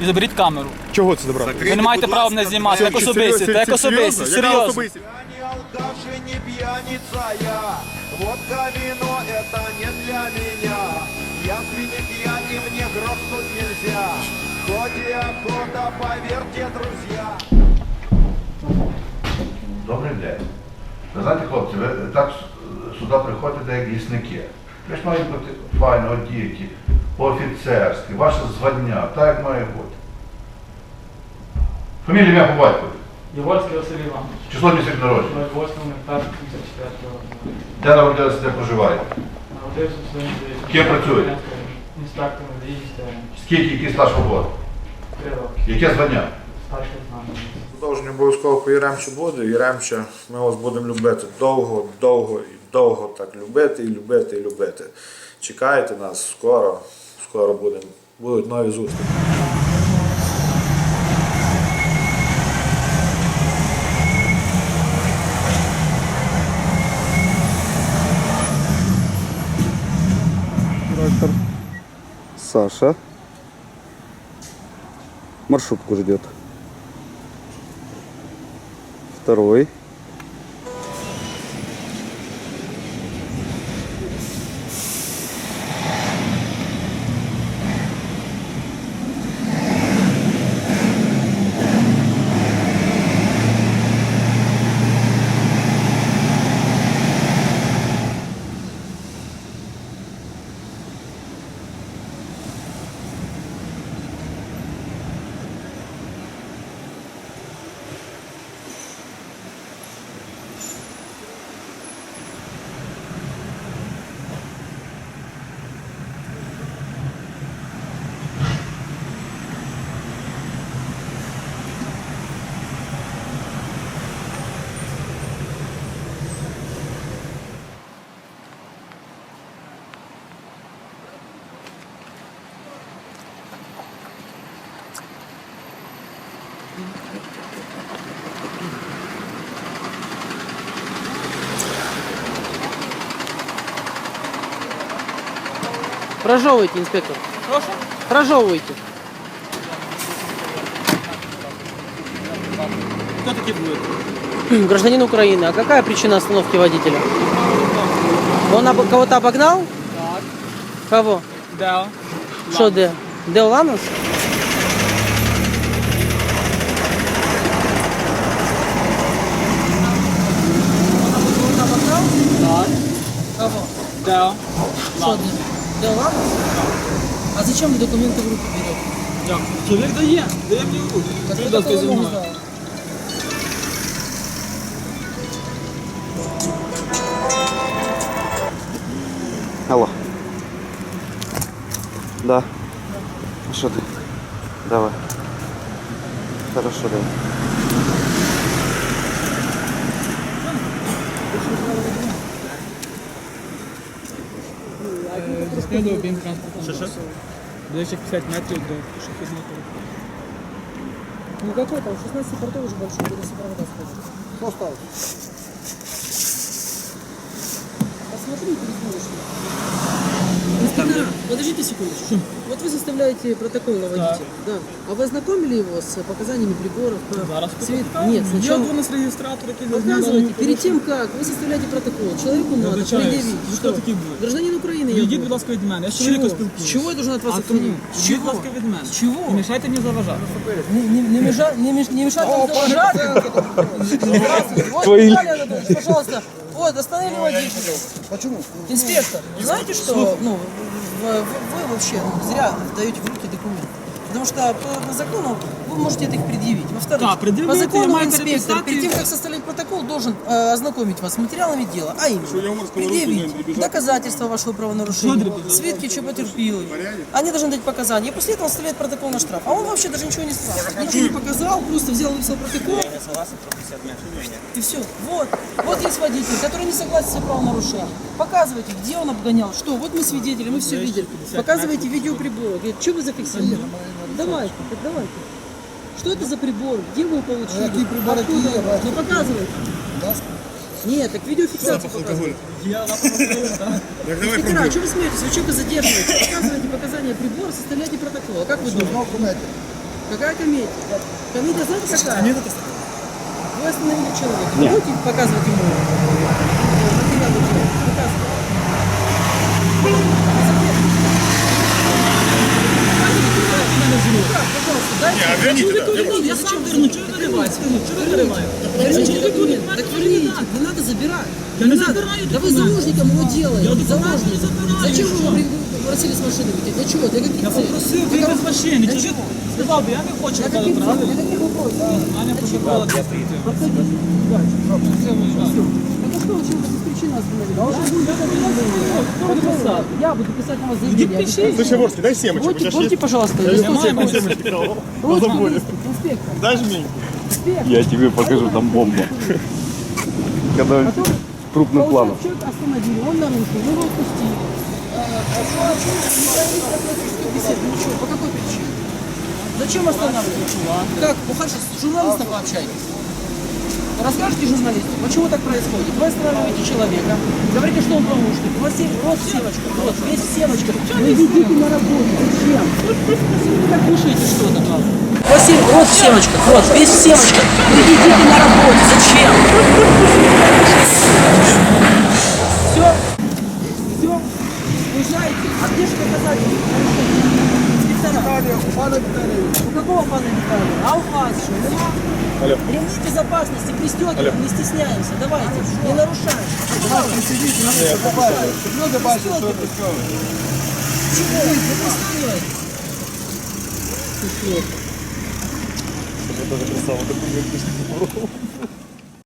І заберіть камеру. Чого це забрати? Ви не маєте права мене знімати. Так особисті, так особисті, серйозно. Я не пьяница я Водка, вино – это не для меня Я свинья пьян и мне грохнуть нельзя Хоть и охота, поверьте, друзья Добрий день. Ви знаєте, хлопці, ви так сюди приходите як лісники. Ви ж мають бути файно одіті, по-офіцерськи, ваше звання, так як має бути. Фамілія ім'я по батькові. Єгорський Василь Іванович. Число місяць народження. 8 гектар 74 року. Де народилися, де проживаєте? Народився в своєму дитинстві. Ким працюєте? Інспектором водіїстя. Скільки, який стаж роботи? Три роки. Яке звання? Старший лейтенант. Продовження обов'язково по Єремчу буде. Єремча ми вас будемо любити довго, довго і довго так любити і любити і любити. Чекайте нас скоро, скоро будемо. Будуть нові зустрічі. Трактор Саша маршрутку ждет. Второй. Прожевывайте, инспектор. Прошу? Прожевывайте. Хто такі будуть? Гражданин Украины, а какая причина остановки водителя? Он об- кого-то обогнал? Так. Кого? Де? Что, Де? Део Ланос? Так. Кого? Де? Что, Део Ланос? А зачем вы документы в руки берете? Як? Чоловік дає. Дає мені в руки. Так Будь я ласка, такого зі не мною. знаю. Алло. Да. А Что ты? Давай. Хорошо, давай. Зіснили об'єм транспорту. Що, що? Ближче 50 метрів до пішохідного переходу. Ну какой там? 16 портов уже большой, буду сопровождать сходить. Что осталось? Посмотри, пересмотришь. Инспектор, подождите секундочку. Вот вы составляете протокол на водителя. Да. А вы ознакомили его с показаниями приборов? по- Зараз Свет? покажу. Нет, Є сначала... у нас реєстратор, який Показывайте, перед тем, как вы составляете протокол, человеку надо Вибачаюсь. предъявить, Ви что хто такий будете? гражданин Украины я Відійдіть, буду. будь ласка, від мене. Я з С чоловіком чего? спілкуюся. С чего я должен от вас А тому, отходить? С відійдіть, будь чего? ласка, від мене. С чего? Не мішайте мені заважати. Не, не, не, меша, не, меш, не мешать вам заважать. Здравствуйте. Вот Виталий Анатольевич, пожалуйста. вот, остановили водителя. Почему? Инспектор, знаете что, ну, в- в- вы вообще зря даете в руки документы. Потому что по, по закону вы можете это их предъявить. Во-вторых, Да, предъявите, по закону я инспектор перед тем, как составлять протокол, должен э, ознакомить вас с материалами дела, а именно предъявить доказательства вашего правонарушения, свидки, что потерпелый. Они должны дать показания, и после этого он протокол на штраф. А он вообще даже ничего не сказал. Ничего не показал, просто взял и выписал протокол. И все. Вот. Вот есть водитель, который не согласен с правонарушением. Показывайте, где он обгонял, что. Вот мы свидетели, мы все видели. Показывайте видеоприбор. Говорит, что вы зафиксировали? Давайте, давайте. Что это за прибор? Где вы его получили? Какие приборы Откуда? Ну показывайте. Нет, так видеофиксацию показывайте. Инспектора, а что вы смеетесь? Вы человека задерживаете? Показывайте показания прибора, составляйте протокол. А как вы думаете? Какая комедия? Комедия, знаете, какая? Вы остановили человека. Будете показывать ему? материалы дела? Показывайте. Пожалуйста, дайте. Я сам верну, что вы вырываете? Что вы вырываете? Верните документ. Так верните, не надо забирать. Я не забираю Да вы заложником его делаете. Заложником. Зачем вы его попросили с машины выйти? Для чего? Для каких Я целей? попросив вийти з машини. Для Чи чого? сказав би, я не хочу Для казати, каких целей? Для каких вопросов? Аня протокола для стоїть. Подходите. Дальше. Все. Так а что, почему вы без причины остановили? Я, я буду писать на вас заявление. пиши. Слушай, Ворский, дай семечку. Будьте, будьте, пожалуйста, листочек. Ручку, инспектор. Дай жменьку. Инспектор. Я тебе покажу, там бомба. Когда Потом, крупным планом. остановили, он нарушил, его отпустили. А? Ну по какой причине? Зачем останавливать? Как? Ну хорошо, с журналистом пообщайтесь. Расскажите журналисту, почему так происходит? Вы останавливаете человека, говорите, что он промышленник, у вас есть рот в семечках, рот, весь в семечках. Вы ведите на работе, зачем? Вы так кушаете что-то, правда? У вас есть рот в семечках, рот, весь в семечках. Вы едите на работе, зачем? Все? Все? Уезжаете? А где же? Инспектора. У какого пана Виталия? А у вас что? Нема? Ремни безопасности, пристегиваем, не стесняемся. Давайте, не нарушаем. Давайте, сидите, не нарушаем. Чего? Не пристегивайте. Я тоже прислал документ.